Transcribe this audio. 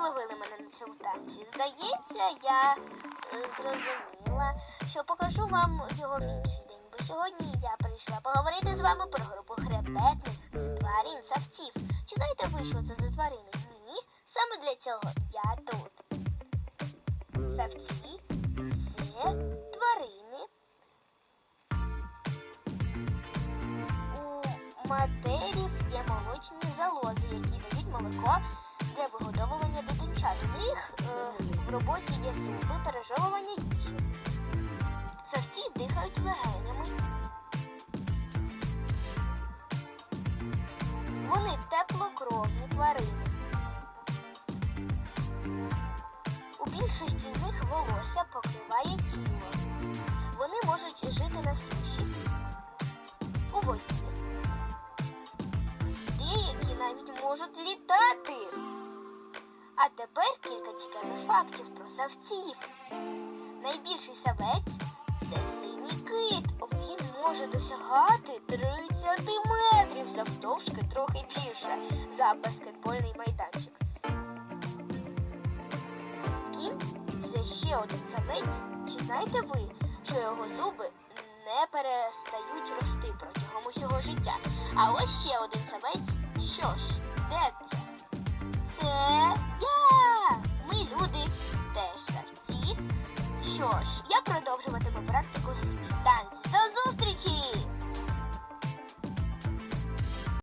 зловили мене на цьому танці. Здається, я е, зрозуміла, що покажу вам його в інший день. Бо сьогодні я прийшла поговорити з вами про групу хребетних тварин савців. Чи знаєте ви, що це за тварини? Ні. Саме для цього я тут. Савці це тварини. У матерів є молочні залози, молоко для вигодовування дитинчат. В них е, в роботі є зуби пережовування їжі. Савці дихають легенями. Вони теплокровні тварини. У більшості з них волосся покриває тіло. Вони можуть жити на суші, у воді. Можуть літати. А тепер кілька цікавих фактів про савців. Найбільший савець це синій кит. Він може досягати 30 метрів завдовжки трохи більше за баскетбольний майданчик. Кінь це ще один самець. Чи знаєте ви, що його зуби не перестають рости протягом усього життя? А ось ще один самець. Що ж, Що ж, я продовжуватиму практику свій танці.